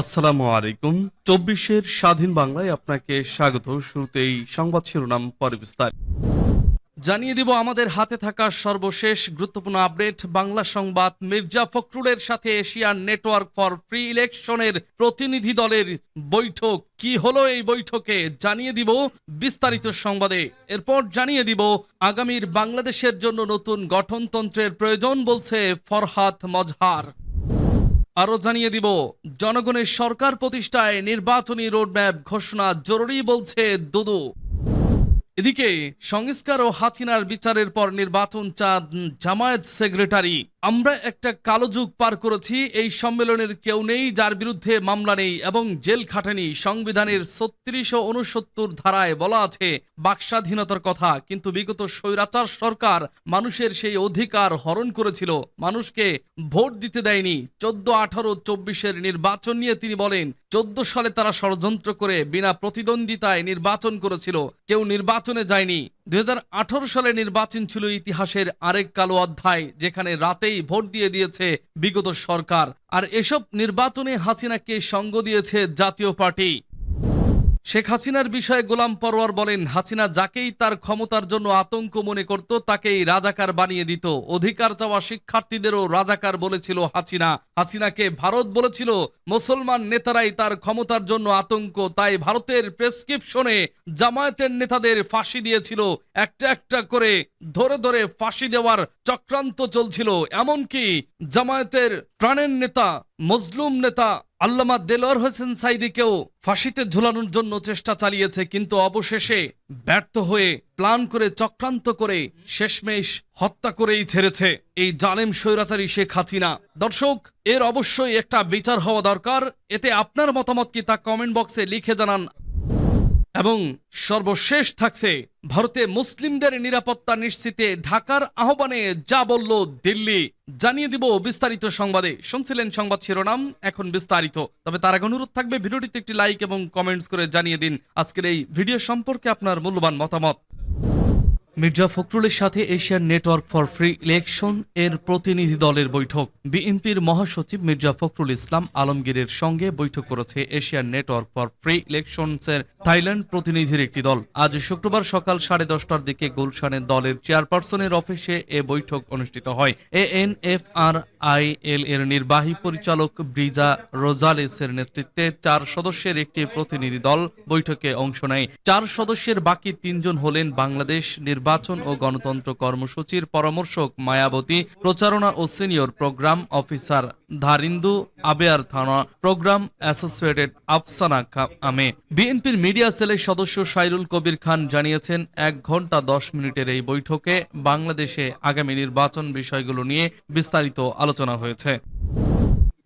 আসসালামু আলাইকুম। চব্বিশের স্বাধীন বাংলায় আপনাকে স্বাগত। শুরুতেই সংবাদ শিরোনাম পরে বিস্তার জানিয়ে দিব আমাদের হাতে থাকা সর্বশেষ গুরুত্বপূর্ণ আপডেট। বাংলা সংবাদ, মির্জা ফখরুলের সাথে এশিয়ান নেটওয়ার্ক ফর ফ্রি ইলেকশনের প্রতিনিধি দলের বৈঠক। কি হলো এই বৈঠকে? জানিয়ে দিব বিস্তারিত সংবাদে। এরপর জানিয়ে দিব আগামীর বাংলাদেশের জন্য নতুন গঠনতন্ত্রের প্রয়োজন, বলছে ফরহাত মজহার। আরও জানিয়ে দিব জনগণের সরকার প্রতিষ্ঠায় নির্বাচনী রোডম্যাপ ঘোষণা জরুরি বলছে দুদু। এদিকে সংস্কার ও হাসিনার বিচারের পর নির্বাচন চাঁদ জামায়াত সেক্রেটারি। আমরা একটা কালো যুগ পার করেছি, এই সম্মেলনের কেউ নেই, যার বিরুদ্ধে মামলা নেই এবং জেল খাটেনি। সংবিধানের ছত্রিশ ও উনসত্তর ধারায় বলা আছে, বাকস্বাধীনতার কথা। কিন্তু বিগত স্বৈরাচার সরকার মানুষের সেই অধিকার হরণ করেছিল। মানুষকে ভোট দিতে দেয়নি। চোদ্দ আঠারো চব্বিশের নির্বাচন নিয়ে তিনি বলেন চোদ্দ সালে তারা ষড়যন্ত্র করে বিনা প্রতিদ্বন্দ্বিতায় নির্বাচন করেছিল। কেউ নির্বাচনে যায়নি। দু হাজার আঠারো সালে নির্বাচন ছিল ইতিহাসের আরেক কালো অধ্যায়, যেখানে রাতেই ভোট দিয়ে দিয়েছে বিগত সরকার। আর এসব নির্বাচনে হাসিনাকে সঙ্গ দিয়েছে জাতীয় পার্টি। শেখ হাসিনার বিষয়ে গোলাম পরোয়ার বলেন, হাসিনা যাকেই তার ক্ষমতার জন্য আতঙ্ক মনে করত, তাকেই রাজাকার বানিয়ে দিত। অধিকার চাওয়া শিক্ষার্থীদেরও রাজাকার বলেছিল হাসিনা। হাসিনাকে ভারত বলেছিল, মুসলমান নেতারাই তার ক্ষমতার জন্য আতঙ্ক, তাই ভারতের প্রেসক্রিপশনে জামায়াতের নেতাদের ফাঁসি দিয়েছিল। একটা একটা করে ধরে ধরে ফাঁসি দেওয়ার চক্রান্ত চলছিল। এমনকি জামায়াতের প্রাণের নেতা, মজলুম নেতা আল্লামা দেলোয়ার হোসেন সাইদিকেও ফাঁসিতে ঝুলানোর জন্য চেষ্টা চালিয়েছে, কিন্তু অবশেষে ব্যর্থ হয়ে প্ল্যান করে চক্রান্ত করে শেষমেশ হত্যা করেই ছেড়েছে এই জালেম স্বৈরাচারী শেখ হাসিনা। দর্শক, এর অবশ্যই একটা বিচার হওয়া দরকার। এতে আপনার মতামত কি তা কমেন্ট বক্সে লিখে জানান। এবং সর্বশেষ থাকছে ভারতে মুসলিমদের নিরাপত্তা নিশ্চিতে ঢাকার আহ্বানে যা বলল দিল্লি। জানিয়ে দিব বিস্তারিত সংবাদে। শুনছিলেন সংবাদ শিরোনাম, এখন বিস্তারিত। তবে তার আগে অনুরোধ থাকবে ভিডিওটিতে একটি লাইক এবং কমেন্টস করে জানিয়ে দিন। আজকের এই ভিডিও সম্পর্কে আপনার মূল্যবান মতামত। মির্জা ফখরুলের সাথে Asian network for free election এর প্রতিনিধি দলের বৈঠক। বিএনপির মহাসচিব মির্জা ফখরুল ইসলাম আলমগীরের সঙ্গে বৈঠক করেছে এশিয়ান নেটওয়ার্ক ফর ফ্রি ইলেকশনসের থাইল্যান্ড প্রতিনিধির একটি দল। আজ শুক্রবার সকাল সাড়ে দশটার দিকে গুলশানের দলের চেয়ারপারসনের অফিসে এ বৈঠক অনুষ্ঠিত হয়। A N F R I L এর নির্বাহী পরিচালক ব্রিজা রোজালেসের নেতৃত্বে চার সদস্যের একটি প্রতিনিধি দল বৈঠকে অংশ নেয়। চার সদস্যের বাকি তিনজন হলেন বাংলাদেশ নির্বাচন ও গণতন্ত্র কর্মসূচির পরামর্শক মায়াবতী, প্রচারণা ও সিনিয়র প্রোগ্রাম অফিসার ধারিন্দু, আবেয়ার থানা, প্রোগ্রাম অ্যাসোসিয়েটেড আফসানা আমে। বিএনপির মিডিয়া সেলের সদস্য সাইরুল কবির খান জানিয়েছেন, এক ঘণ্টা দশ মিনিটের এই বৈঠকে বাংলাদেশে আগামী নির্বাচন বিষয়গুলো নিয়ে বিস্তারিত আলোচনা হয়েছে।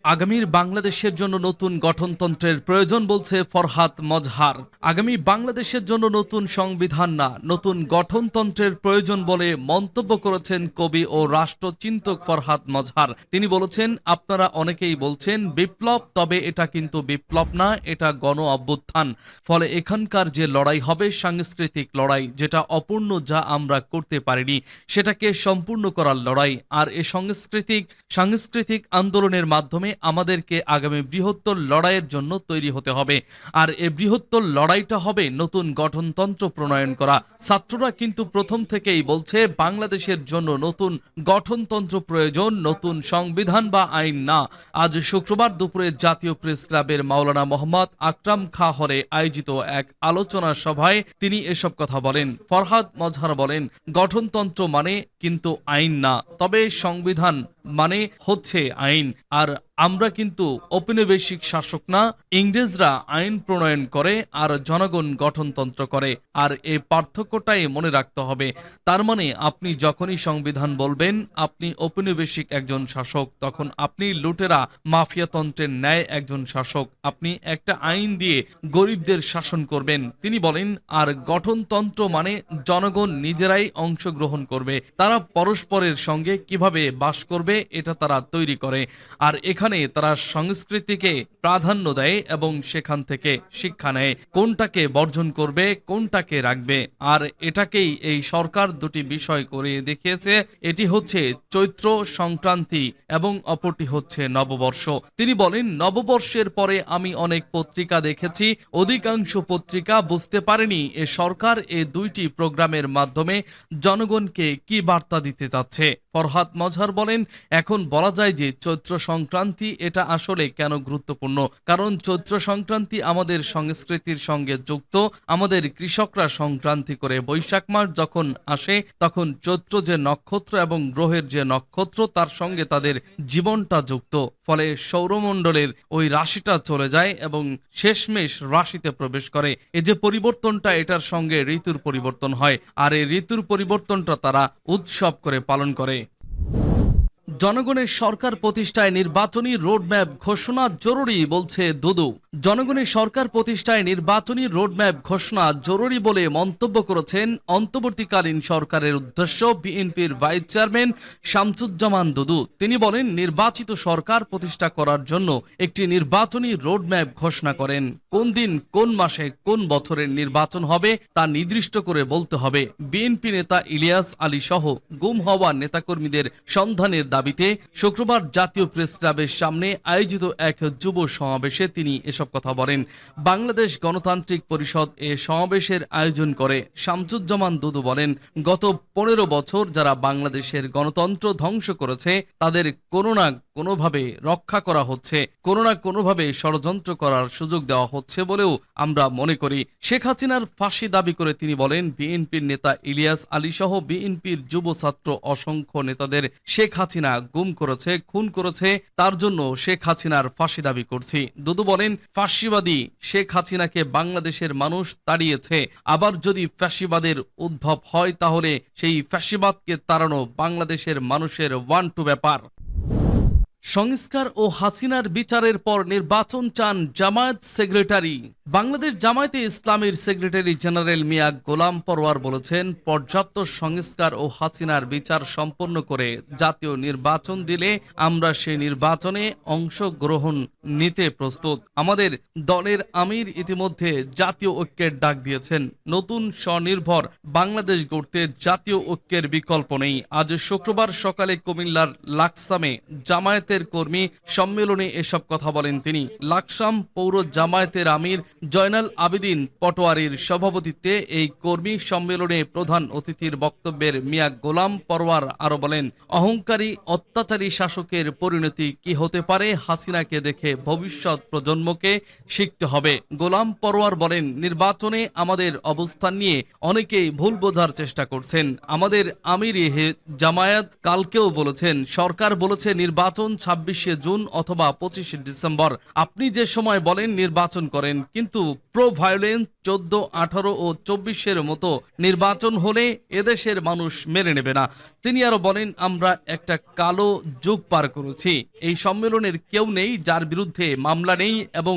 আগামীর বাংলাদেশের জন্য নতুন গঠনতন্ত্রের প্রয়োজন বলছে ফরহাত মজহার। আগামী বাংলাদেশের জন্য নতুন সংবিধান না, নতুন গঠনতন্ত্রের প্রয়োজন বলে মন্তব্য করেছেন কবি ও রাষ্ট্রচিন্তক ফরহাত মজহার। তিনি বলেছেন, আপনারা অনেকেই বলছেন, বিপ্লব, তবে এটা কিন্তু বিপ্লব না, এটা গণ অভ্যুত্থান। ফলে এখানকার যে লড়াই হবে, সাংস্কৃতিক লড়াই, যেটা অপূর্ণ যা আমরা করতে পারিনি, সেটাকে সম্পূর্ণ করার লড়াই। আর এ সাংস্কৃতিক সাংস্কৃতিক আন্দোলনের মাধ্যমে আমাদেরকে আগামী বৃহত্তর লড়াইয়ের জন্য তৈরি হতে হবে। আর এ বৃহত্তর লড়াইটা হবে নতুন গঠনতন্ত্র প্রণয়ন করা। ছাত্ররা কিন্তু প্রথম থেকেই বলছে, বাংলাদেশের জন্য নতুন গঠনতন্ত্র প্রয়োজন, নতুন সংবিধান বা আইন না। আজ শুক্রবার দুপুরে জাতীয় প্রেস ক্লাবের মাওলানা মোহাম্মদ আকরাম খা হলে আয়োজিত এক আলোচনা সভায় তিনি এসব কথা বলেন। ফরহাদ মজহার বলেন, গঠনতন্ত্র মানে কিন্তু আইন না, তবে সংবিধান মানে হচ্ছে আইন। আর আমরা কিন্তু ঔপনিবেশিক শাসক না, ইংরেজরা আইন প্রণয়ন করে আর জনগণ গঠনতন্ত্র করে। আর এই পার্থক্যটাই মনে রাখতে হবে। তার মানে আপনি যখনই সংবিধান বলবেন, আপনি ঔপনিবেশিক একজন শাসক, তখন আপনি লুটেরা, মাফিয়াতন্ত্রের ন্যায় একজন শাসক। আপনি একটা আইন দিয়ে গরিবদের শাসন করবেন। তিনি বলেন, আর গঠনতন্ত্র মানে জনগণ নিজেরাই অংশগ্রহণ করবে। তারা পরস্পরের সঙ্গে কীভাবে বাস করবে হবে এটা তারা তৈরি করে। আর এখানে তারা সংস্কৃতিকে প্রাধান্য দেয় এবং সেখান থেকে শিক্ষা নেয়। কোনটাকে বর্জন করবে, কোনটাকে রাখবে। আর এটাকেই এই সরকার দুটি বিষয় করে দেখিয়েছে। এটি হচ্ছে চৈত্র সংক্রান্তি এবং অপরটি হচ্ছে নববর্ষ। তিনি বলেন, নববর্ষের পরে আমি অনেক পত্রিকা দেখেছি। অধিকাংশ পত্রিকা বুঝতে পারেনি এ সরকার এ দুইটি প্রোগ্রামের মাধ্যমে জনগণকে কি বার্তা দিতে যাচ্ছে ফরহাদ মজহার বলেন, এখন বলা যায় যে চৈত্র সংক্রান্তি এটা আসলে কেন গুরুত্বপূর্ণ? কারণ চৈত্র সংক্রান্তি আমাদের সংস্কৃতির সঙ্গে যুক্ত, আমাদের কৃষকরা সংক্রান্তি করে বৈশাখ মাস যখন আসে, তখন চৈত্র যে নক্ষত্র এবং গ্রহের যে নক্ষত্র, তার সঙ্গে তাদের জীবনটা যুক্ত। ফলে সৌরমণ্ডলের ওই রাশিটা চলে যায় এবং শেষমেশ রাশিতে প্রবেশ করে। এই যে পরিবর্তনটা, এটার সঙ্গে ঋতুর পরিবর্তন হয়। আর এই ঋতুর পরিবর্তনটা তারা উৎসব করে পালন করে। জনগণের সরকার প্রতিষ্ঠায় নির্বাচনী রোডম্যাপ ঘোষণা জরুরি বলছে দুদু। জনগণের সরকার প্রতিষ্ঠায় নির্বাচনী রোডম্যাপ ঘোষণা জরুরি বলে মন্তব্য করেছেন অন্তর্বর্তীকালীন সরকারের উদ্দেশ্য বিএনপির ভাইস চেয়ারম্যান শামসুজ্জামান দুদু। তিনি বলেন, নির্বাচিত সরকার প্রতিষ্ঠা করার জন্য একটি নির্বাচনী রোডম্যাপ ঘোষণা করেন। কোন দিন, কোন মাসে, কোন বছরের নির্বাচন হবে তা নির্দিষ্ট করে বলতে হবে। বিএনপি নেতা ইলিয়াস আলী সহ গুম হওয়া নেতাকর্মীদের সন্ধানের দাবিতে শুক্রবার জাতীয় প্রেস ক্লাবের সামনে আয়োজিত এক যুব সমাবেশে তিনি এসব কথা বলেন। বাংলাদেশ গণতান্ত্রিক পরিষদ এ সমাবেশের আয়োজন করে শামসুজ্জামান দুদু বলেন, গত পনেরো বছর যারা বাংলাদেশের গণতন্ত্র ধ্বংস করেছে, তাদের কোনো না কোনোভাবে রক্ষা করা হচ্ছে, কোনো না কোনোভাবে ষড়যন্ত্র করার সুযোগ দেওয়া হচ্ছে বলেও আমরা মনে করি। শেখ হাসিনার ফাঁসি দাবি করে তিনি বলেন, বিএনপির নেতা ইলিয়াস আলী সহ বিএনপির যুব ছাত্র অসংখ্য নেতাদের শেখ হাসিনা গুম করেছে, খুন করেছে, তার জন্য শেখ হাসিনার ফাঁসি দাবি করছি। দুদু বলেন ফাঁসিবাদী শেখ হাসিনাকে বাংলাদেশের মানুষ তাড়িয়েছে। আবার যদি ফ্যাসিবাদের উদ্ভব হয়, তাহলে সেই ফ্যাসিবাদকে তাড়ানো বাংলাদেশের মানুষের ওয়ান টু ব্যাপার। সংস্কার ও হাসিনার বিচারের পর নির্বাচন চান জামায়াত সেক্রেটারি। বাংলাদেশ জামায়াতে ইসলামের সেক্রেটারি জেনারেল মিয়া গোলাম পরওয়ার বলেছেন, পর্যাপ্ত সংস্কার ও হাসিনার বিচার সম্পন্ন করে জাতীয় নির্বাচন দিলে আমরা সেই নির্বাচনে অংশগ্রহণ নিতে প্রস্তুত। আমাদের দলের আমির ইতিমধ্যে জাতীয় ঐক্যের ডাক দিয়েছেন। নতুন স্বনির্ভর বাংলাদেশ গড়তে জাতীয় ঐক্যের বিকল্প নেই। আজ শুক্রবার সকালে কুমিল্লার লাকসামে জামায়াতের কর্মী সম্মেলনে এসব কথা বলেন তিনি। লাকসাম পৌর জামায়াতের আমির জয়নাল আবেদিন পটোয়ারির সভাপতিত্বে এই কর্মী সম্মেলনে প্রধান অতিথির বক্তব্যের মিয়া গোলাম পরওয়ার আরও বলেন, অহংকারী, অত্যাচারী শাসকের পরিণতি কি হতে পারে হাসিনাকে দেখে ভবিষ্যৎ প্রজন্মকে শিখতে হবে। গোলাম পরওয়ার বলেন, নির্বাচনে আমাদের অবস্থান নিয়ে অনেকেই ভুল বোঝার চেষ্টা করছেন। আমাদের আমির জামায়াত কালকেও বলেছেন, সরকার বলেছে নির্বাচন ছাব্বিশে জুন অথবা পঁচিশে ডিসেম্বর। আপনি যে সময় বলেন নির্বাচন করেন, কিন্তু প্রো ভায়োলেন্স চোদ্দ, আঠারো ও চব্বিশের মতো নির্বাচন হলে এদেশের মানুষ মেনে নেবে না। তিনি আরও বলেন, আমরা একটা কালো যুগ পার করেছি। এই সম্মেলনের কেউ নেই যার বিরুদ্ধে মামলা নেই এবং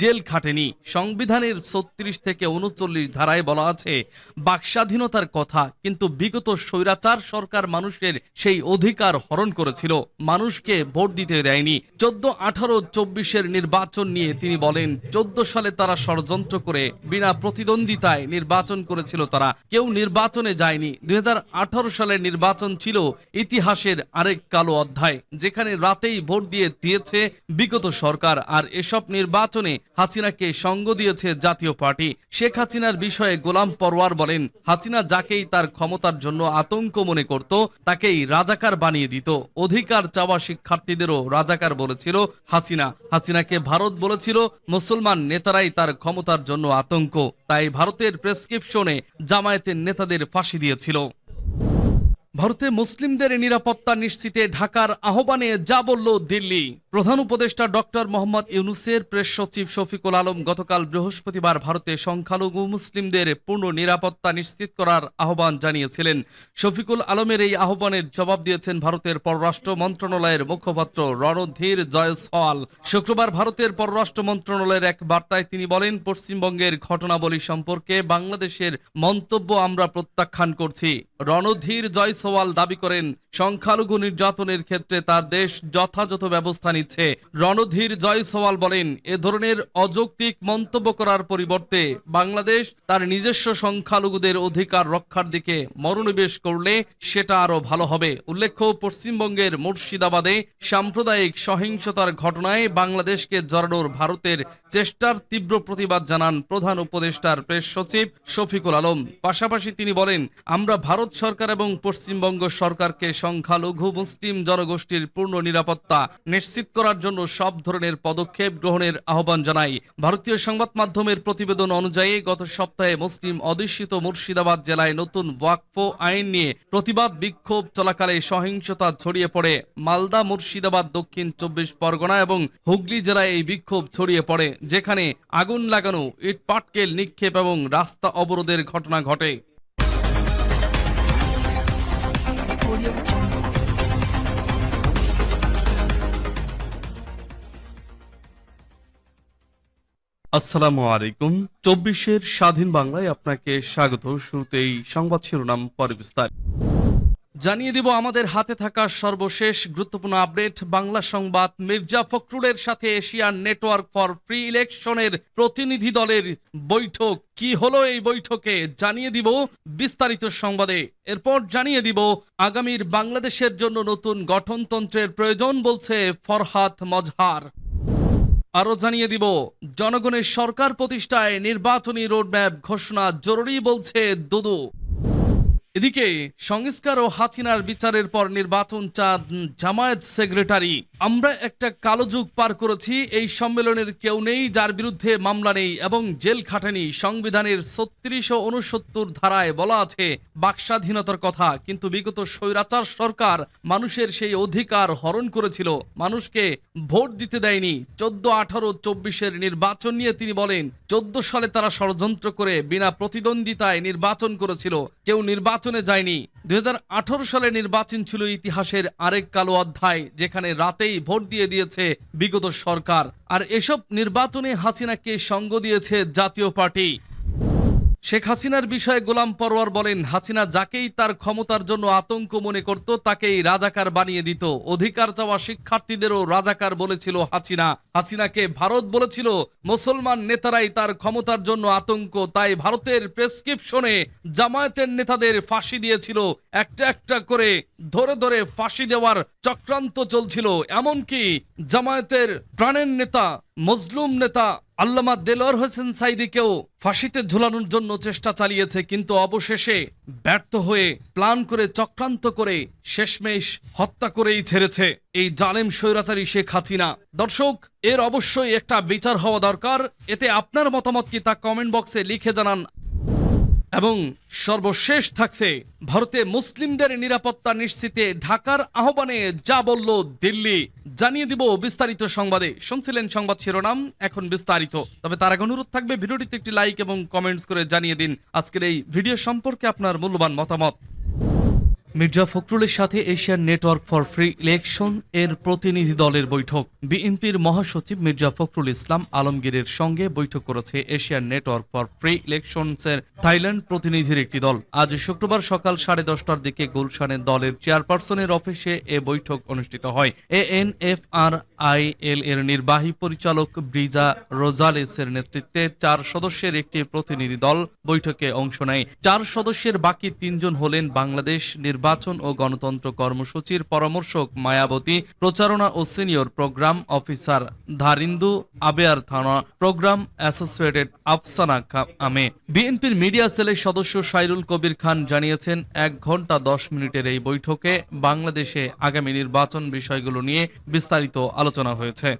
জেল খাটেনি। সংবিধানের ছত্রিশ থেকে উনচল্লিশ ধারায় বলা আছে, বাকস্বাধীনতার কথা, কিন্তু বিগত স্বৈরাচার সরকার মানুষের সেই অধিকার হরণ করেছিল। মানুষকে ভোট দিতে দেয়নি। চোদ্দ, আঠারো, চব্বিশের নির্বাচন নিয়ে তিনি বলেন, চোদ্দ সালে তারা ষড়যন্ত্র করে বিনা প্রতিদ্বন্দ্বিতায় নির্বাচন করেছিল তারা। কেউ নির্বাচনে যায়নি। দুই সালের নির্বাচন ছিল ইতিহাসের আরেক কালো অধ্যায়, যেখানে রাতেই ভোট দিয়ে দিয়েছে বিগত সরকার। আর এসব নির্বাচনে হাসিনাকে সঙ্গ দিয়েছে জাতীয় পার্টি। শেখ হাসিনার বিষয়ে গোলাম পরওয়ার বলেন, হাসিনা যাকেই তার ক্ষমতার জন্য আতঙ্ক মনে করত, তাকেই রাজাকার বানিয়ে দিত। অধিকার চাওয়া শিক্ষার্থীদেরও রাজাকার বলেছিল, হাসিনা। হাসিনাকে ভারত বলেছিল, মুসলমান নেতারাই তার ক্ষমতার জন্য আতঙ্ক। তাই ভারতের প্রেসক্রিপশনে জামায়াতের নেতাদের ফাঁসি দিয়েছিল। ভারতে মুসলিমদের নিরাপত্তা নিশ্চিতে ঢাকার আহ্বানে যা বলল দিল্লি। প্রধান উপদেষ্টা ডক্টর মোহাম্মদ ইউনুসের প্রেস সচিব শফিকুল আলম গতকাল বৃহস্পতিবার ভারতে সংখ্যালঘু মুসলিমদের পূর্ণ নিরাপত্তা নিশ্চিত করার আহ্বান জানিয়েছিলেন। শফিকুল আলমের এই আহ্বানের জবাব দিয়েছেন ভারতের পররাষ্ট্র মন্ত্রণালয়ের মুখপাত্র রণধীর জয়সওয়াল। শুক্রবার ভারতের পররাষ্ট্র মন্ত্রণালয়ের এক বার্তায় তিনি বলেন, পশ্চিমবঙ্গের ঘটনাবলী সম্পর্কে বাংলাদেশের মন্তব্য আমরা প্রত্যাখ্যান করছি। রণধীর জয়সওয়াল জয়সওয়াল দাবি করেন, সংখ্যালঘু নির্যাতনের ক্ষেত্রে তার দেশ যথাযথ ব্যবস্থা নিচ্ছে। রণধীর জয়সওয়াল বলেন, এ ধরনের অযৌক্তিক মন্তব্য করার পরিবর্তে বাংলাদেশ তার নিজস্ব সংখ্যালঘুদের অধিকার রক্ষার দিকে মনোনিবেশ করলে সেটা আরও ভালো হবে। উল্লেখ্য, পশ্চিমবঙ্গের মুর্শিদাবাদে সাম্প্রদায়িক সহিংসতার ঘটনায় বাংলাদেশকে জড়ানোর ভারতের চেষ্টার তীব্র প্রতিবাদ জানান প্রধান উপদেষ্টার প্রেস সচিব শফিকুল আলম। পাশাপাশি তিনি বলেন, আমরা ভারত সরকার এবং পশ্চিমবঙ্গ সরকারকে সংখ্যালঘু মুসলিম জনগোষ্ঠীর পূর্ণ নিরাপত্তা নিশ্চিত করার জন্য সব ধরনের পদক্ষেপ গ্রহণের আহ্বান জানাই। ভারতীয় সংবাদ মাধ্যমের প্রতিবেদন অনুযায়ী গত সপ্তাহে মুসলিম অধ্যুষিত মুর্শিদাবাদ জেলায় নতুন ওয়াকফ আইন নিয়ে প্রতিবাদ বিক্ষোভ চলাকালে সহিংসতা ছড়িয়ে পড়ে। মালদা, মুর্শিদাবাদ, দক্ষিণ চব্বিশ পরগনা এবং হুগলি জেলায় এই বিক্ষোভ ছড়িয়ে পড়ে, যেখানে আগুন লাগানো, ইটপাটকেল নিক্ষেপ এবং রাস্তা অবরোধের ঘটনা ঘটে। আসসালামু আলাইকুম। চব্বিশের স্বাধীন বাংলায় আপনাকে স্বাগত। শুরুতেই সংবাদ শিরোনাম পরে বিস্তার জানিয়ে দিব, আমাদের হাতে থাকা সর্বশেষ গুরুত্বপূর্ণ আপডেট। বাংলা সংবাদ, মির্জা ফখরুলের সাথে এশিয়ান নেটওয়ার্ক ফর ফ্রি ইলেকশনের প্রতিনিধি দলের বৈঠক। কি হলো এই বৈঠকে? জানিয়ে দিব বিস্তারিত সংবাদে। এরপর জানিয়ে দিব, আগামীর বাংলাদেশের জন্য নতুন গঠনতন্ত্রের প্রয়োজন বলছে ফরহাদ মজহার। আরও জানিয়ে দিব, জনগণের সরকার প্রতিষ্ঠায় নির্বাচনী রোডম্যাপ ঘোষণা জরুরি বলছে দুদু। এদিকে সংস্কার ও হাসিনার বিচারের পর নির্বাচন চাঁদ জামায়াত সেক্রেটারি। আমরা একটা কালো যুগ পার করেছি, এই সম্মেলনের কেউ নেই যার বিরুদ্ধে মামলা নেই এবং জেল খাটেনি। সংবিধানের ছত্রিশ ও উনসত্তর ধারায় বলা আছে, বাকস্বাধীনতার কথা। কিন্তু বিগত স্বৈরাচার সরকার মানুষের সেই অধিকার হরণ করেছিল। মানুষকে ভোট দিতে দেয়নি। চোদ্দ, আঠারো, চব্বিশের নির্বাচন নিয়ে তিনি বলেন, চোদ্দ সালে তারা ষড়যন্ত্র করে বিনা প্রতিদ্বন্দ্বিতায় নির্বাচন করেছিল। কেউ নির্বাচনে যায়নি। দুই হাজার আঠারো সালে নির্বাচন ছিল ইতিহাসের আরেক কালো অধ্যায়, যেখানে রাতেই ভোট দিয়ে দিয়েছে বিগত সরকার। আর এসব নির্বাচনে হাসিনাকে সঙ্গ দিয়েছে জাতীয় পার্টি। শেখ হাসিনার বিষয়ে গোলাম পরোয়ার বলেন, হাসিনা যাকেই তার ক্ষমতার জন্য আতঙ্ক মনে করত, তাকেই রাজাকার বানিয়ে দিত। অধিকার চাওয়া শিক্ষার্থীদেরও রাজাকার বলেছিল হাসিনা। হাসিনাকে ভারত বলেছিল, মুসলমান নেতারাই তার ক্ষমতার জন্য আতঙ্ক, তাই ভারতের প্রেসক্রিপশনে জামায়াতের নেতাদের ফাঁসি দিয়েছিল। একটা একটা করে ধরে ধরে ফাঁসি দেওয়ার চক্রান্ত চলছিল, এমনকি জামায়াতের প্রাণের নেতা মজলুম নেতা আল্লামা দেলোয়ার হোসেন সাইদিকেও ফাঁসিতে ঝুলানোর জন্য চেষ্টা চালিয়েছে, কিন্তু অবশেষে ব্যর্থ হয়ে প্লান করে চক্রান্ত করে শেষমেশ হত্যা করেই ছেড়েছে এই জালেম স্বৈরাচারী শেখ হাসিনা। দর্শক, এর অবশ্যই একটা বিচার হওয়া দরকার। এতে আপনার মতামত কি তা কমেন্ট বক্সে লিখে জানান এবং সর্বশেষ থাকছে ভারতে মুসলিমদের নিরাপত্তা নিশ্চিতে ঢাকার আহ্বানে যা বলল দিল্লি। জানিয়ে দিব বিস্তারিত সংবাদে। শুনছিলেন সংবাদ শিরোনাম, এখন বিস্তারিত। তবে তার আগে অনুরোধ থাকবে ভিডিওটিতে একটি লাইক এবং কমেন্টস করে জানিয়ে দিন। আজকের এই ভিডিও সম্পর্কে আপনার মূল্যবান মতামত। মির্জা ফখরুলের সাথে Asian network for free election এর প্রতিনিধি দলের বৈঠক। বিএনপির মহাসচিব মির্জা ফখরুল ইসলাম আলমগীরের সঙ্গে বৈঠক করেছে এশিয়ান নেটওয়ার্ক ফর ফ্রি ইলেকশনসের থাইল্যান্ড প্রতিনিধির একটি দল। আজ শুক্রবার সকাল সাড়ে দশটার দিকে গুলশানের দলের চেয়ারপারসনের অফিসে এ বৈঠক অনুষ্ঠিত হয়। A N F R I L এর নির্বাহী পরিচালক ব্রিজা রোজালেস এর নেতৃত্বে চার সদস্যের একটি প্রতিনিধি দল বৈঠকে অংশ নেয়। চার সদস্যের বাকি তিনজন হলেন বাংলাদেশ নির্বাচন ও গণতন্ত্র কর্মসূচির পরামর্শক মায়াবতী প্রচারণা ও senior programme officer Dharindu Abeyrathna programme associated Afsana আমে। বিএনপির মিডিয়া সেলের সদস্য সাইরুল কবির খান জানিয়েছেন, এক ঘণ্টা দশ মিনিটের এই বৈঠকে বাংলাদেশে আগামী নির্বাচন বিষয়গুলো নিয়ে বিস্তারিত আলোচনা হয়েছে।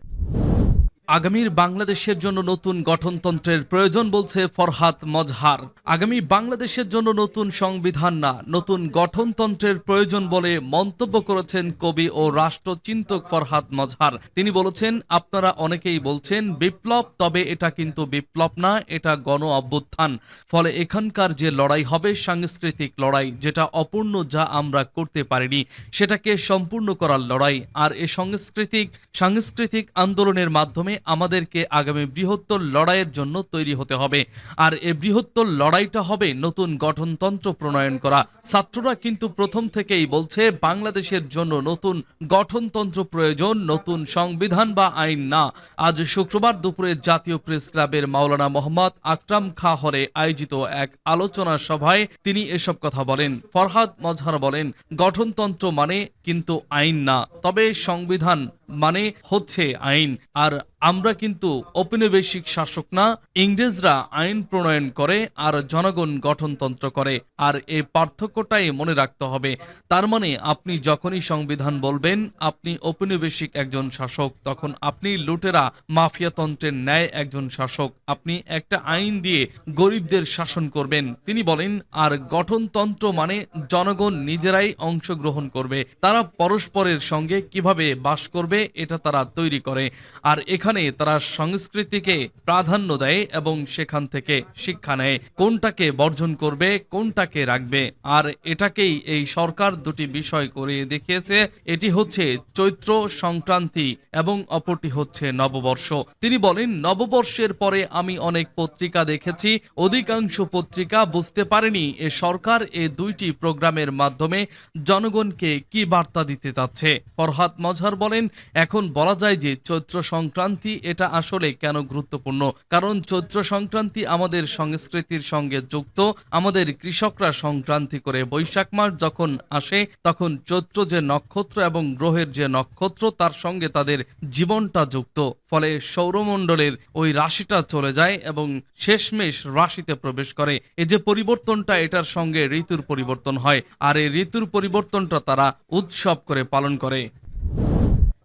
আগামীর বাংলাদেশের জন্য নতুন গঠনতন্ত্রের প্রয়োজন বলছে ফরহাদ মজহার। আগামী বাংলাদেশের জন্য নতুন সংবিধান না, নতুন গঠনতন্ত্রের প্রয়োজন বলে মন্তব্য করেছেন কবি ও রাষ্ট্রচিন্তক ফরহাদ মজহার। তিনি বলেছেন, আপনারা অনেকেই বলছেন বিপ্লব, তবে এটা কিন্তু বিপ্লব না, এটা গণ অভ্যুত্থান। ফলে এখানকার যে লড়াই হবে, সাংস্কৃতিক লড়াই, যেটা অপূর্ণ যা আমরা করতে পারিনি, সেটাকে সম্পূর্ণ করার লড়াই। আর এ সাংস্কৃতিক সাংস্কৃতিক আন্দোলনের মাধ্যমে আমাদেরকে আগামী বৃহত্তর লড়াইয়ের জন্য তৈরি হতে হবে। আর এ বৃহত্তর লড়াইটা হবে নতুন গঠনতন্ত্র প্রণয়ন করা। ছাত্ররা কিন্তু প্রথম থেকেই বলছে, বাংলাদেশের জন্য নতুন গঠনতন্ত্র প্রয়োজন, নতুন সংবিধান বা আইন না। আজ শুক্রবার দুপুরে জাতীয় প্রেস ক্লাবের মাওলানা মোহাম্মদ আকরাম খা হলে আয়োজিত এক আলোচনা সভায় তিনি এসব কথা বলেন। ফরহাদ মজহার বলেন, গঠনতন্ত্র মানে কিন্তু আইন না, তবে সংবিধান মানে হচ্ছে আইন। আর আমরা কিন্তু ঔপনিবেশিক শাসক না, ইংরেজরা আইন প্রণয়ন করে আর জনগণ গঠনতন্ত্র করে। আর এই পার্থক্যটাই মনে রাখতে হবে। তার মানে আপনি যখনই সংবিধান বলবেন, আপনি ঔপনিবেশিক একজন শাসক, তখন আপনি লুটেরা, মাফিয়াতন্ত্রের ন্যায় একজন শাসক। আপনি একটা আইন দিয়ে গরিবদের শাসন করবেন। তিনি বলেন, আর গঠনতন্ত্র মানে জনগণ নিজেরাই অংশগ্রহণ করবে। তারা পরস্পরের সঙ্গে কীভাবে বাস করবে এটা তারা তৈরি করে। আর এখানে তারা সংস্কৃতিকে প্রাধান্য দেয় এবং সেখান থেকে শিক্ষা নেয়। কোনটাকে বর্জন করবে, কোনটাকে রাখবে। আর এটাকেই এই সরকার দুটি বিষয় করে দেখিয়েছে। এটি হচ্ছে চৈত্র সংক্রান্তি এবং অপরটি হচ্ছে নববর্ষ। তিনি বলেন, নববর্ষের পরে আমি অনেক পত্রিকা দেখেছি। অধিকাংশ পত্রিকা বুঝতে পারেনি এ সরকার এ দুইটি প্রোগ্রামের মাধ্যমে জনগণকে কি বার্তা দিতে চাচ্ছে। ফরহাদ মজহার বলেন এখন বলা যায় যে চৈত্র সংক্রান্তি এটা আসলে কেন গুরুত্বপূর্ণ? কারণ চৈত্র সংক্রান্তি আমাদের সংস্কৃতির সঙ্গে যুক্ত, আমাদের কৃষকরা সংক্রান্তি করে বৈশাখ মাস যখন আসে, তখন চৈত্র যে নক্ষত্র এবং গ্রহের যে নক্ষত্র, তার সঙ্গে তাদের জীবনটা যুক্ত। ফলে সৌরমণ্ডলের ওই রাশিটা চলে যায় এবং শেষমেশ রাশিতে প্রবেশ করে। এই যে পরিবর্তনটা, এটার সঙ্গে ঋতুর পরিবর্তন হয়। আর এই ঋতুর পরিবর্তনটা তারা উৎসব করে পালন করে।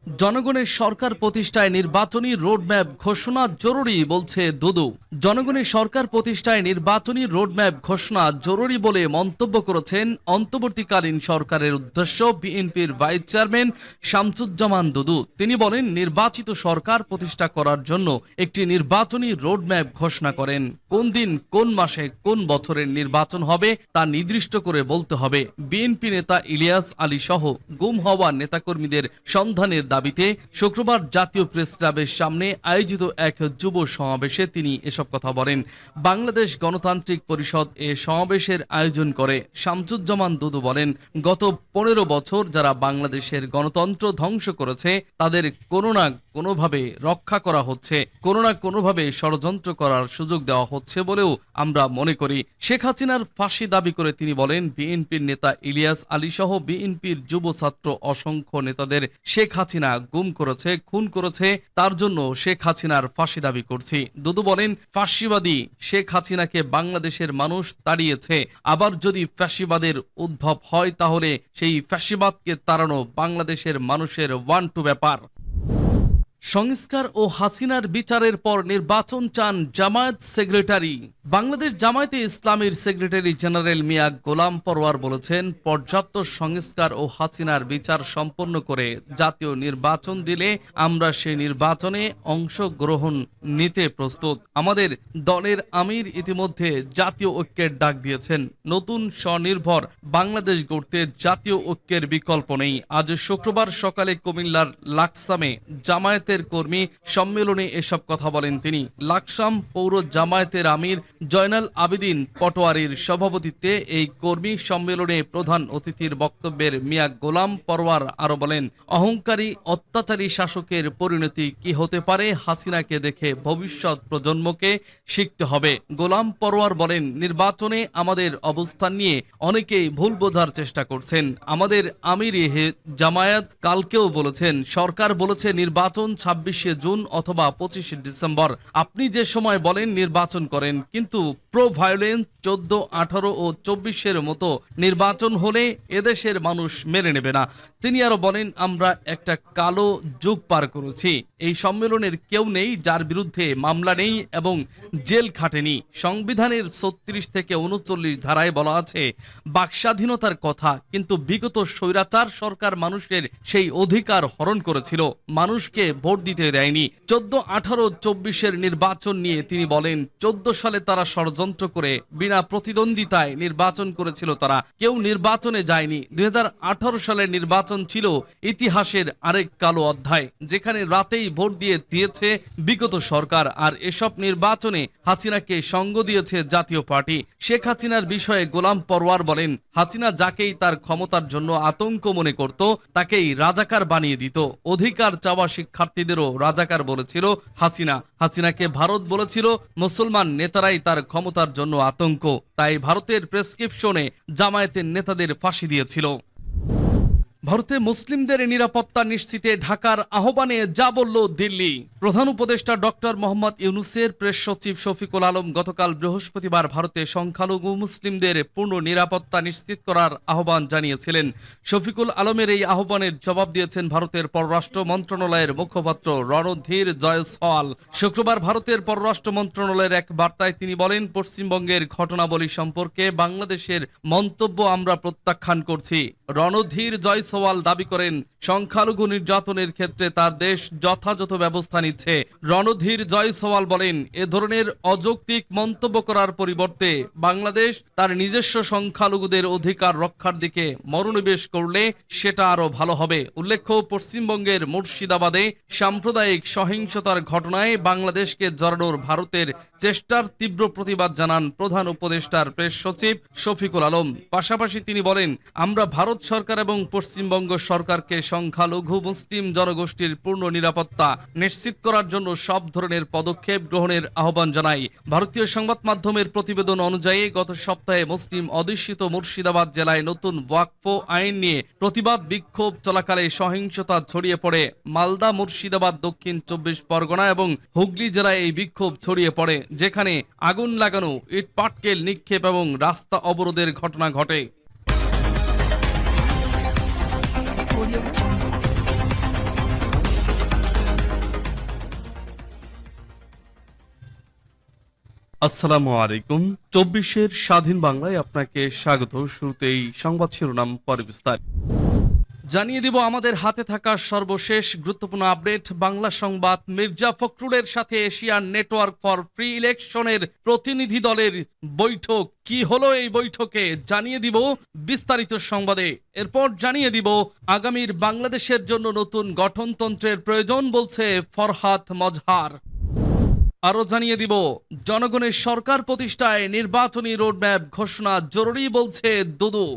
জনগণের সরকার প্রতিষ্ঠায় নির্বাচনী রোডম্যাপ ঘোষণা জরুরি বলছে দুদু। জনগণের সরকার প্রতিষ্ঠায় নির্বাচনী রোডম্যাপ ঘোষণা জরুরি বলে মন্তব্য করেছেন অন্তর্বর্তীকালীন সরকারের উদ্দেশ্য বিএনপির ভাইস চেয়ারম্যান শামসুজ্জামান দুদু। তিনি বলেন, নির্বাচিত সরকার প্রতিষ্ঠা করার জন্য একটি নির্বাচনী রোডম্যাপ ঘোষণা করেন। কোন দিন, কোন মাসে, কোন বছরের নির্বাচন হবে তা নির্দিষ্ট করে বলতে হবে। বিএনপি নেতা ইলিয়াস আলী সহ গুম হওয়া নেতাকর্মীদের সন্ধানের দাবিতে শুক্রবার জাতীয় প্রেস ক্লাবের সামনে আয়োজিত এক যুব সমাবেশে তিনি এসব কথা বলেন। বাংলাদেশ গণতান্ত্রিক পরিষদ এ সমাবেশের আয়োজন করে শামসুজ্জামান দুদু বলেন, গত পনেরো বছর যারা বাংলাদেশের গণতন্ত্র ধ্বংস করেছে, তাদের কোনো না কোনোভাবে রক্ষা করা হচ্ছে, কোনো না কোনোভাবে ষড়যন্ত্র করার সুযোগ দেওয়া হচ্ছে বলেও আমরা মনে করি। শেখ হাসিনার ফাঁসি দাবি করে তিনি বলেন, বিএনপির নেতা ইলিয়াস আলী সহ বিএনপির যুব ছাত্র অসংখ্য নেতাদের শেখ হাসিনা গুম করেছে, খুন করেছে, তার জন্য শেখ হাসিনার ফাঁসি দাবি করছি। দুদু বলেন, ফাঁসিবাদী শেখ হাসিনাকে বাংলাদেশের মানুষ তাড়িয়েছে। আবার যদি ফ্যাসিবাদের উদ্ভব হয়, তাহলে সেই ফ্যাসিবাদকে তাড়ানো বাংলাদেশের মানুষের ওয়ান টু ব্যাপার। সংস্কার ও হাসিনার বিচারের পর নির্বাচন চান জামায়াত সেক্রেটারি। বাংলাদেশ জামায়াতে ইসলামের সেক্রেটারি জেনারেল মিয়া গোলাম পরওয়ার বলেছেন, পর্যাপ্ত সংস্কার ও হাসিনার বিচার সম্পন্ন করে জাতীয় নির্বাচন দিলে আমরা সেই নির্বাচনে অংশগ্রহণ নিতে প্রস্তুত। আমাদের দলের আমির ইতিমধ্যে জাতীয় ঐক্যের ডাক দিয়েছেন। নতুন স্বনির্ভর বাংলাদেশ গড়তে জাতীয় ঐক্যের বিকল্প নেই। আজ শুক্রবার সকালে কুমিল্লার লাকসামে জামায়াতের কর্মী সম্মেলনে এসব কথা বলেন তিনি। লাকসাম পৌর জামায়াতের আমির জয়নাল আবেদিন পটোয়ারির সভাপতিত্বে এই কর্মী সম্মেলনে প্রধান অতিথির বক্তব্যের মিয়া গোলাম পরওয়ার আরও বলেন, অহংকারী, অত্যাচারী শাসকের পরিণতি কি হতে পারে হাসিনাকে দেখে ভবিষ্যৎ প্রজন্মকে শিখতে হবে। গোলাম পরওয়ার বলেন, নির্বাচনে আমাদের অবস্থান নিয়ে অনেকেই ভুল বোঝার চেষ্টা করছেন। আমাদের আমির জামায়াত কালকেও বলেছেন, সরকার বলেছে নির্বাচন ছাব্বিশে জুন অথবা পঁচিশে ডিসেম্বর। আপনি যে সময় বলেন নির্বাচন করেন কিন্তু প্রো ভায়োলেন্স চোদ্দ, আঠারো ও চব্বিশের মতো নির্বাচন হলে এদেশের মানুষ মেনে নেবে না। তিনি আরও বলেন, আমরা একটা কালো যুগ পার করেছি। এই সম্মেলনের কেউ নেই যার বিরুদ্ধে মামলা নেই এবং জেল খাটেনি। সংবিধানের ছত্রিশ থেকে উনচল্লিশ ধারায় বলা আছে, বাকস্বাধীনতার কথা, কিন্তু বিগত স্বৈরাচার সরকার মানুষের সেই অধিকার হরণ করেছিল। মানুষকে ভোট দিতে দেয়নি। চোদ্দ, আঠারো, চব্বিশের নির্বাচন নিয়ে তিনি বলেন, চোদ্দ সালে তারা ষড়যন্ত্র করে বিনা প্রতিদ্বন্দ্বিতায় নির্বাচন করেছিল তারা। কেউ নির্বাচনে যায়নি। দুই সালের নির্বাচন ছিল ইতিহাসের আরেক কালো অধ্যায়, যেখানে রাতেই ভোট দিয়ে দিয়েছে বিগত সরকার আর এসব নির্বাচনে হাসিনাকে সঙ্গ দিয়েছে জাতীয় পার্টি। শেখ হাসিনার বিষয়ে গোলাম পরওয়ার বলেন, হাসিনা যাকেই তার ক্ষমতার জন্য আতঙ্ক মনে করত, তাকেই রাজাকার বানিয়ে দিত। অধিকার চাওয়া শিক্ষার্থীদেরও রাজাকার বলেছিল হাসিনা। হাসিনাকে ভারত বলেছিল, মুসলমান নেতারাই তার ক্ষমতার জন্য আতঙ্ক তাই ভারতের প্রেসক্রিপশনে জামায়াতের নেতাদের ফাঁসি দিয়েছিল। ভারতে মুসলিমদের নিরাপত্তা নিশ্চিতে ঢাকার আহ্বানে যা বলল দিল্লি। প্রধান উপদেষ্টা ডক্টর মোহাম্মদ ইউনুসের প্রেস সচিব শফিকুল আলম গতকাল বৃহস্পতিবার ভারতে সংখ্যালঘু মুসলিমদের পূর্ণ নিরাপত্তা নিশ্চিত করার আহ্বান জানিয়েছিলেন। শফিকুল আলমের এই আহ্বানের জবাব দিয়েছেন ভারতের পররাষ্ট্র মন্ত্রণালয়ের মুখপাত্র রণধীর জয়সওয়াল। শুক্রবার ভারতের পররাষ্ট্র মন্ত্রণালয়ের এক বার্তায় তিনি বলেন, পশ্চিমবঙ্গের ঘটনাবলী সম্পর্কে বাংলাদেশের মন্তব্য আমরা প্রত্যাখ্যান করছি। রণধীর জয়সওয়াল দাবি করেন, সংখ্যালঘু নির্যাতনের ক্ষেত্রে তার দেশ যথাযথ ব্যবস্থা নিচ্ছে। রণধীর জয়সওয়াল বলেন, এ ধরনের অযৌক্তিক মন্তব্য করার পরিবর্তে বাংলাদেশ তার নিজস্ব সংখ্যালঘুদের অধিকার রক্ষার দিকে মনোনিবেশ করলে সেটা আরও ভালো হবে। উল্লেখ্য, পশ্চিমবঙ্গের মুর্শিদাবাদে সাম্প্রদায়িক সহিংসতার ঘটনায় বাংলাদেশকে জড়ানোর ভারতের চেষ্টার তীব্র প্রতিবাদ জানান প্রধান উপদেষ্টার প্রেস সচিব শফিকুল আলম। পাশাপাশি তিনি বলেন, আমরা ভারত সরকার এবং পশ্চিমবঙ্গ সরকারকে সংখ্যালঘু মুসলিম জনগোষ্ঠীর পূর্ণ নিরাপত্তা নিশ্চিত করার জন্য সব ধরনের পদক্ষেপ গ্রহণের আহ্বান জানাই। ভারতীয় সংবাদ মাধ্যমের প্রতিবেদন অনুযায়ী গত সপ্তাহে মুসলিম অধ্যুষিত মুর্শিদাবাদ জেলায় নতুন ওয়াকফ আইন নিয়ে প্রতিবাদ বিক্ষোভ চলাকালে সহিংসতা ছড়িয়ে পড়ে। মালদা, মুর্শিদাবাদ, দক্ষিণ চব্বিশ পরগনা এবং হুগলি জেলায় এই বিক্ষোভ ছড়িয়ে পড়ে, যেখানে আগুন লাগানো ইট পাটকেল নিক্ষেপ এবং রাস্তা অবরোধের ঘটনা ঘটে। আসসালামু আলাইকুম। চব্বিশের স্বাধীন বাংলায় আপনাকে স্বাগত। শুরুতেই সংবাদ শিরোনাম, পরে বিস্তার জানিয়ে দিব আমাদের হাতে থাকা সর্বশেষ গুরুত্বপূর্ণ আপডেট। বাংলা সংবাদ, মির্জা ফখরুলের সাথে এশিয়ান নেটওয়ার্ক ফর ফ্রি ইলেকশনের প্রতিনিধি দলের বৈঠক। কি হলো এই বৈঠকে? জানিয়ে দিব বিস্তারিত সংবাদে। এরপর জানিয়ে দিব আগামীর বাংলাদেশের জন্য নতুন গঠনতন্ত্রের প্রয়োজন বলছে ফরহাদ মজহার। আরও জানিয়ে দিব জনগণের সরকার প্রতিষ্ঠায় নির্বাচনী রোডম্যাপ ঘোষণা জরুরি বলছে দুদু।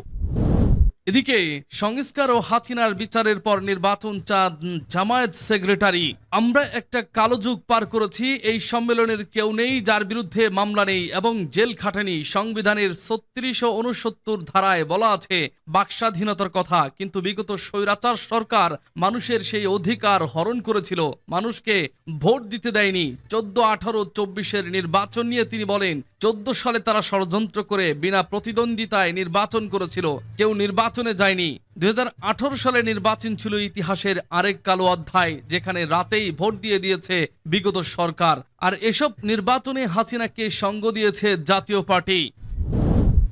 এদিকে সংস্কার ও হাসিনার বিচারের পর নির্বাচন চাঁদ জামায়াত সেক্রেটারি। আমরা একটা কালো যুগ পার করেছি, এই সম্মেলনের কেউ নেই, যার বিরুদ্ধে মামলা নেই এবং জেল খাটেনি। সংবিধানের ছত্রিশ ও উনসত্তর ধারায় বলা আছে, বাকস্বাধীনতার কথা। কিন্তু বিগত স্বৈরাচার সরকার মানুষের সেই অধিকার হরণ করেছিল। মানুষকে ভোট দিতে দেয়নি। চোদ্দ, আঠারো, চব্বিশের নির্বাচন নিয়ে তিনি বলেন, চোদ্দ সালে তারা ষড়যন্ত্র করে বিনা প্রতিদ্বন্দ্বিতায় নির্বাচন করেছিল। কেউ নির্বাচনে যায়নি। দুই হাজার আঠারো সালে নির্বাচন ছিল ইতিহাসের আরেক কালো অধ্যায়, যেখানে রাতেই ভোট দিয়ে দিয়েছে বিগত সরকার। আর এসব নির্বাচনে হাসিনাকে সঙ্গ দিয়েছে জাতীয় পার্টি।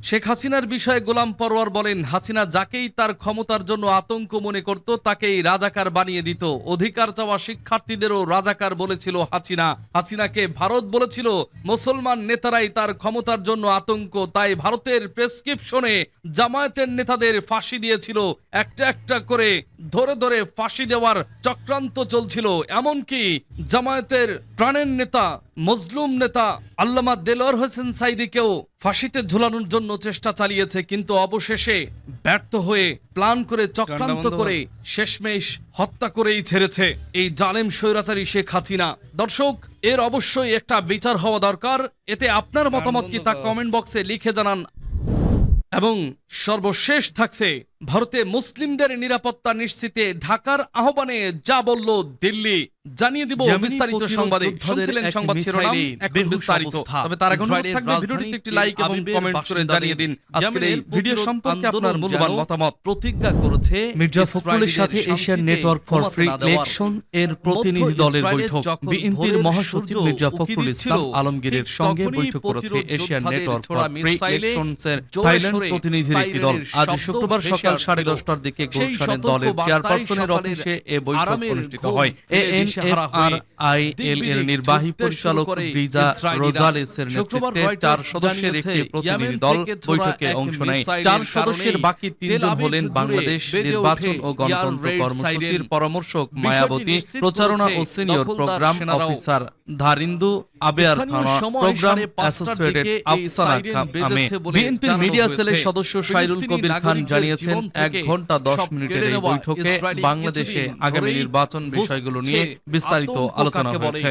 শেখ হাসিনার বিষয়ে গোলাম পরওয়ার বলেন, হাসিনা যাকেই তার ক্ষমতার জন্য আতঙ্ক মনে করত, তাকেই রাজাকার বানিয়ে দিত। অধিকার চাওয়া শিক্ষার্থীদেরও রাজাকার বলেছিল হাসিনা। হাসিনাকে ভারত বলেছিল, মুসলমান নেতারাই তার ক্ষমতার জন্য আতঙ্ক, তাই ভারতের প্রেসক্রিপশনে জামায়াতের নেতাদের ফাঁসি দিয়েছিল। একটা একটা করে ধরে ধরে ফাঁসি দেওয়ার চক্রান্ত চলছিল। এমনকি জামায়াতের প্রাণের নেতা, মজলুম নেতা আল্লামা দেলোয়ার হোসেন সাইদিকেও ফাঁসিতে ঝুলানোর জন্য চেষ্টা চালিয়েছে কিন্তু অবশেষে ব্যর্থ হয়ে প্ল্যান করে চক্রান্ত করে শেষমেশ হত্যা করেই ছেড়েছে এই জালেম স্বৈরাচারী শেখ হাসিনা। দর্শক এর অবশ্যই একটা বিচার হওয়া দরকার। এতে আপনার মতামত কি তা কমেন্ট বক্সে লিখে জানান। এবং সর্বশেষ থাকছে ভারতে মুসলিমদের নিরাপত্তা নিশ্চিতে ঢাকার আহ্বানে যা বলল দিল্লি। জানিয়ে দিব বিস্তারিত সংবাদে। শুনছিলেন সংবাদ শিরোনাম এখন বিস্তারিত। তবে তার এখন ইসরায়েলের থাকবে ভিডিওটিতে একটি লাইক এবং কমেন্টস করে জানিয়ে দিন। আজকের এই ভিডিও সম্পর্কে আপনার মূল্যবান মতামত। প্রতিজ্ঞা করেছে মির্জা ফখরুলের সাথে Asian network for free election এর প্রতিনিধি দলের বৈঠক। বিএনপির মহাসচিব মির্জা ফখরুল ইসলাম আলমগীরের সঙ্গে বৈঠক করেছে এশিয়ান নেটওয়ার্ক ফর ফ্রি ইলেকশনসের জোরে থাইল্যান্ড প্রতিনিধির একটি দল। আজ শুক্রবার সকাল সাড়ে ছিল। দশটার দিকে সেই গুলশানের দলের চেয়ারপারসনের অফিসে এ বৈঠক অনুষ্ঠিত হয় ফেলে হয়ে এর নির্বাহী পরিচালক ইসরায়েলিরা। রোজালেসের নেতৃত্বে চার সদস্যের একটি প্রতিনিধি দল বৈঠকে অংশ নেয়। চার সদস্যের বাকি তিনজন হলেন বাংলাদেশ নির্বাচন ও গণতন্ত্র কর্মসূচির পরামর্শক মায়াবতী প্রচারণা ও সিনিয়র প্রোগ্রাম অফিসার ধারিন্দু আবেয়ার খানা প্রোগ্রাম অ্যাসোসিয়েটেড আফসানা খাম। বিএনপির মিডিয়া সেলের সদস্য সাইরুল কবির খান জানিয়েছেন এক ঘণ্টা দশ মিনিটের এই বৈঠকে বাংলাদেশে আগামী নির্বাচন বিষয়গুলো নিয়ে বিস্তারিত আলোচনা। হয়েছে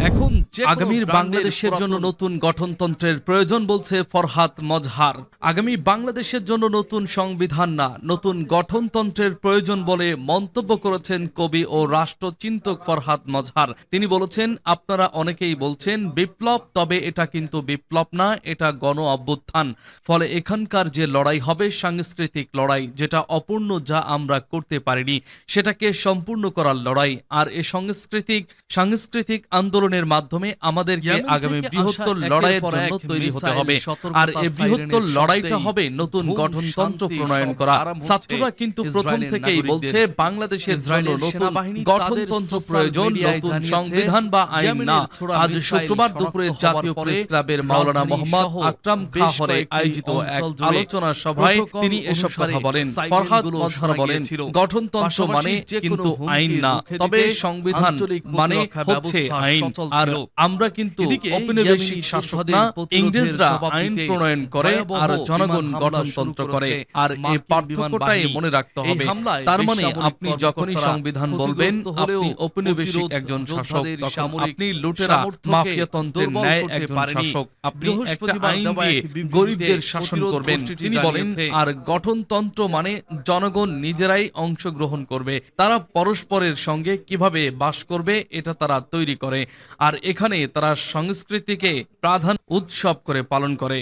এখন আগামীর বাংলাদেশের জন্য নতুন গঠনতন্ত্রের প্রয়োজন বলছে ফরহাদ মজহার। আগামী বাংলাদেশের জন্য নতুন সংবিধান না নতুন গঠনতন্ত্রের প্রয়োজন বলে মন্তব্য করেছেন কবি ও রাষ্ট্রচিন্তক ফরহাদ মজহার। তিনি বলেছেন আপনারা অনেকেই বলছেন বিপ্লব তবে এটা কিন্তু বিপ্লব না এটা গণ অভ্যুত্থান। ফলে এখানকার যে লড়াই হবে সাংস্কৃতিক লড়াই যেটা অপূর্ণ যা আমরা করতে পারিনি সেটাকে সম্পূর্ণ করার লড়াই। আর এ সাংস্কৃতিক সাংস্কৃতিক আন্দোলনের মাধ্যমে আমাদেরকে আগামী বৃহত্তর লড়াইয়ের জন্য তৈরি হতে হবে। আর এই বৃহত্তর লড়াইটা হবে নতুন গঠনতন্ত্র প্রণয়ন করা। ছাত্ররা কিন্তু প্রথম থেকেই বলছে বাংলাদেশের জন্য নতুন গঠনতন্ত্র প্রয়োজন নতুন সংবিধান বা আইন না। আজ শুক্রবার দুপুরে জাতীয় প্রেস ক্লাবের মাওলানা মোহাম্মদ আকরাম বেশ খা হলে আয়োজিত এক আলোচনা সভায় তিনি এসব কথা বলেন। ফরহাদ মজহার বলেন গঠনতন্ত্র মানে কিন্তু আইন না তবে সংবিধান মানে হচ্ছে আইন। আর। আমরা কিন্তু ঔপনিবেশিক শাসক না ইংরেজরা আইন প্রণয়ন করে আর জনগণ গঠনতন্ত্র করে। আর এই পার্থক্যটাই মনে রাখতে হবে। তার মানে আপনি যখনই সংবিধান বলবেন আপনি ঔপনিবেশিক একজন শাসক তখন আপনি লুটেরা মাফিয়াতন্ত্রের ন্যায় একজন শাসক। আপনি একটা আইন দিয়ে গরিবদের শাসন করবেন। তিনি বলেন আর গঠনতন্ত্র মানে জনগণ নিজেরাই অংশগ্রহণ করবে। তারা পরস্পরের সঙ্গে কীভাবে বাস করবে এটা তারা তৈরি করে। আর এখানে তারা সংস্কৃতিকে প্রাধান্য উৎসব করে পালন করে।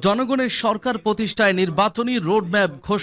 জনগণের সরকার প্রতিষ্ঠায় নির্বাচনী রোডম্যাপ ঘোষণা